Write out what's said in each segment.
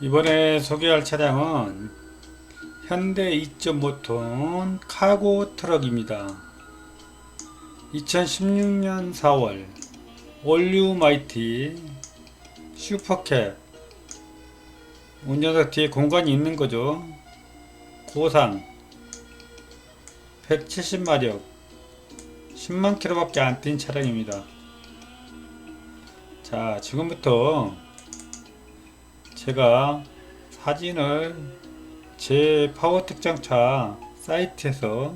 이번에 소개할 차량은 현대 2.5톤 카고 트럭입니다. 2016년 4월 올류 마이티 슈퍼캡 운전석 뒤에 공간이 있는 거죠. 고상 170마력 10만 킬로밖에 안 뛴 차량입니다. 자, 지금부터 제가 사진을 제 파워 특장차 사이트에서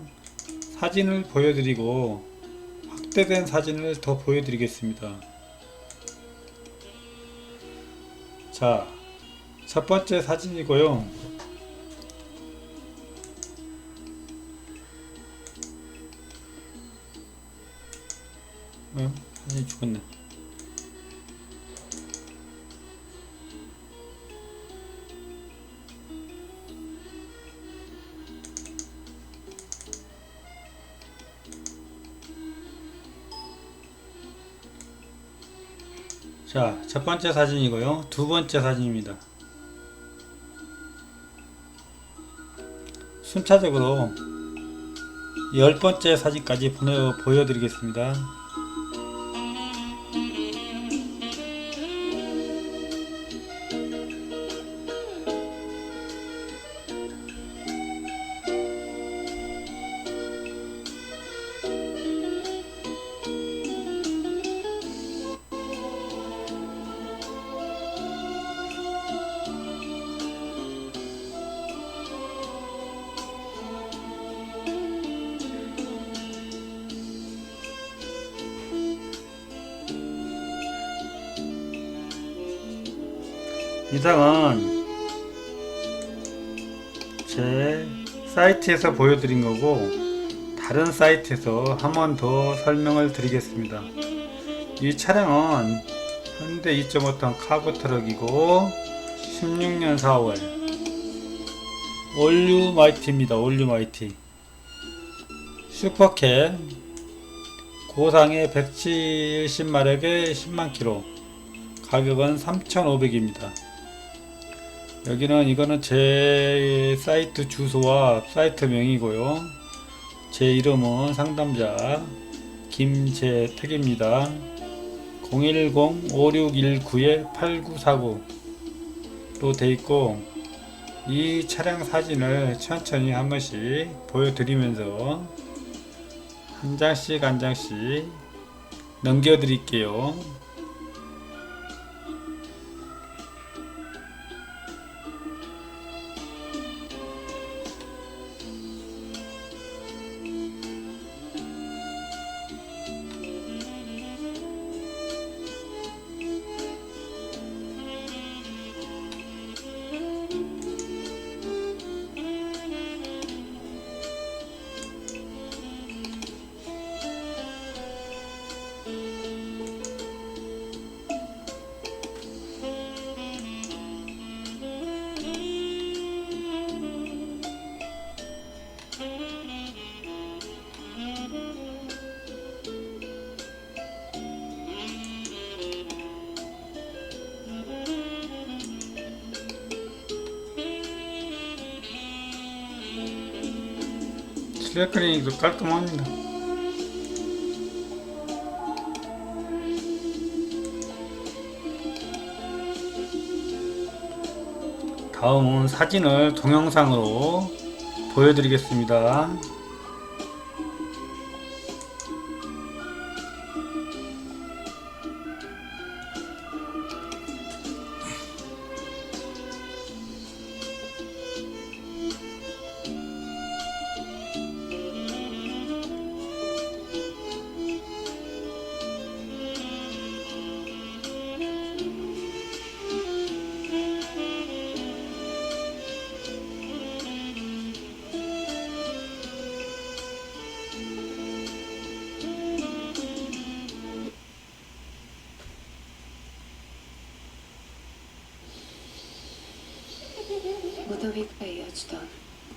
사진을 보여드리고 확대된 사진을 더 보여드리겠습니다. 자, 첫 번째 사진이고요. 어, 사진이 죽었네. 자, 첫 번째 사진이고요. 두 번째 사진입니다. 순차적으로 열 번째 사진까지 보내, 보여드리겠습니다. 이상은 제 사이트에서 보여드린 거고 다른 사이트에서 한 번 더 설명을 드리겠습니다. 이 차량은 현대 2.5톤 카고 트럭이고 16년 4월 올류 마이티입니다. 올류 마이티 슈퍼캡 고상의 170마력에 10만 킬로 가격은 3,500입니다. 여기는 이거는 제 사이트 주소와 사이트 명이고요. 제 이름은 상담자 김재택입니다. 010-5619-8949로 돼 있고 이 차량 사진을 천천히 한 번씩 보여드리면서 한 장씩 한 장씩 넘겨드릴게요. 실내크리닉도 깔끔합니다. 다음은 사진을 동영상으로 보여드리겠습니다. Baştan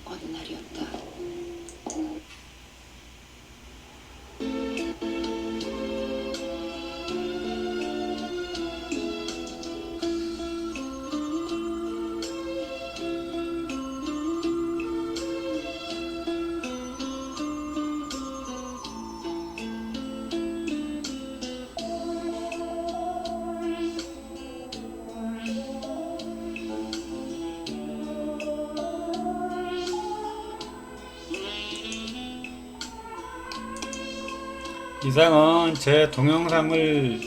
adına yöntem. 이상은 제 동영상을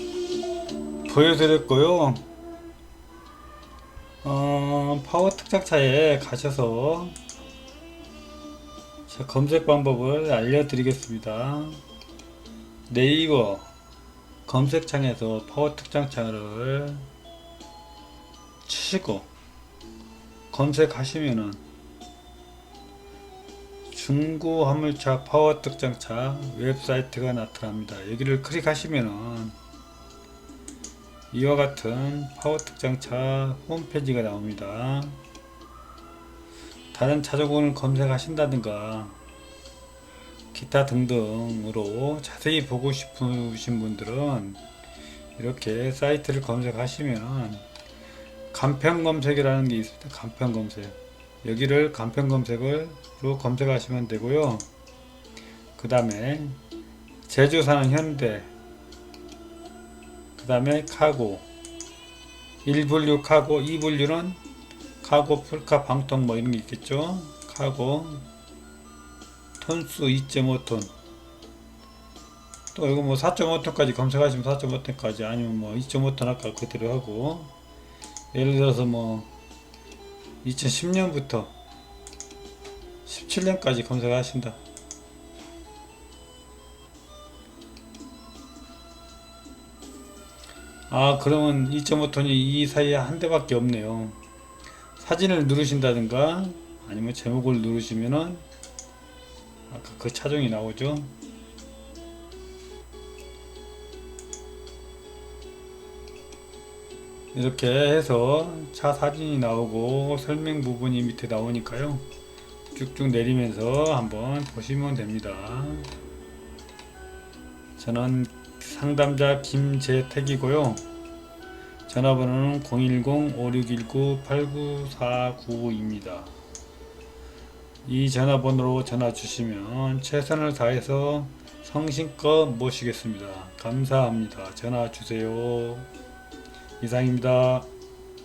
보여드렸고요. 어, 파워 특작차에 가셔서 제 검색 방법을 알려드리겠습니다. 네이버 검색창에서 파워 특장차를 치시고 검색하시면은 중고 화물차 파워 특장차 웹사이트가 나타납니다. 여기를 클릭하시면은 이와 같은 파워 특장차 홈페이지가 나옵니다. 다른 차종을 검색하신다든가 기타 등등으로 자세히 보고 싶으신 분들은 이렇게 사이트를 검색하시면 간편 검색이라는 게 있습니다. 간편 검색. 여기를 간편 검색으로 검색하시면 되고요. 그 다음에 제조사는 현대, 그 다음에 카고, 1분류 카고, 2분류는 카고, 풀카, 방통 뭐 이런 게 있겠죠. 카고, 톤수 2.5톤. 또 이거 뭐 4.5톤까지 검색하시면 4.5톤까지 아니면 뭐 2.5톤 아까 그대로 하고 예를 들어서 뭐 2010년부터 17년까지 검색하신다. 아 그러면 2.5톤이 이 사이에 한 대밖에 없네요. 사진을 누르신다든가 아니면 제목을 누르시면은 아까 그 차종이 나오죠. 이렇게 해서 차 사진이 나오고 설명 부분이 밑에 나오니까요. 쭉쭉 내리면서 한번 보시면 됩니다. 저는 상담자 김재택이고요. 전화번호는 010-5619-89495입니다. 이 전화번호로 전화 주시면 최선을 다해서 성심껏 모시겠습니다. 감사합니다. 전화 주세요. 이상입니다.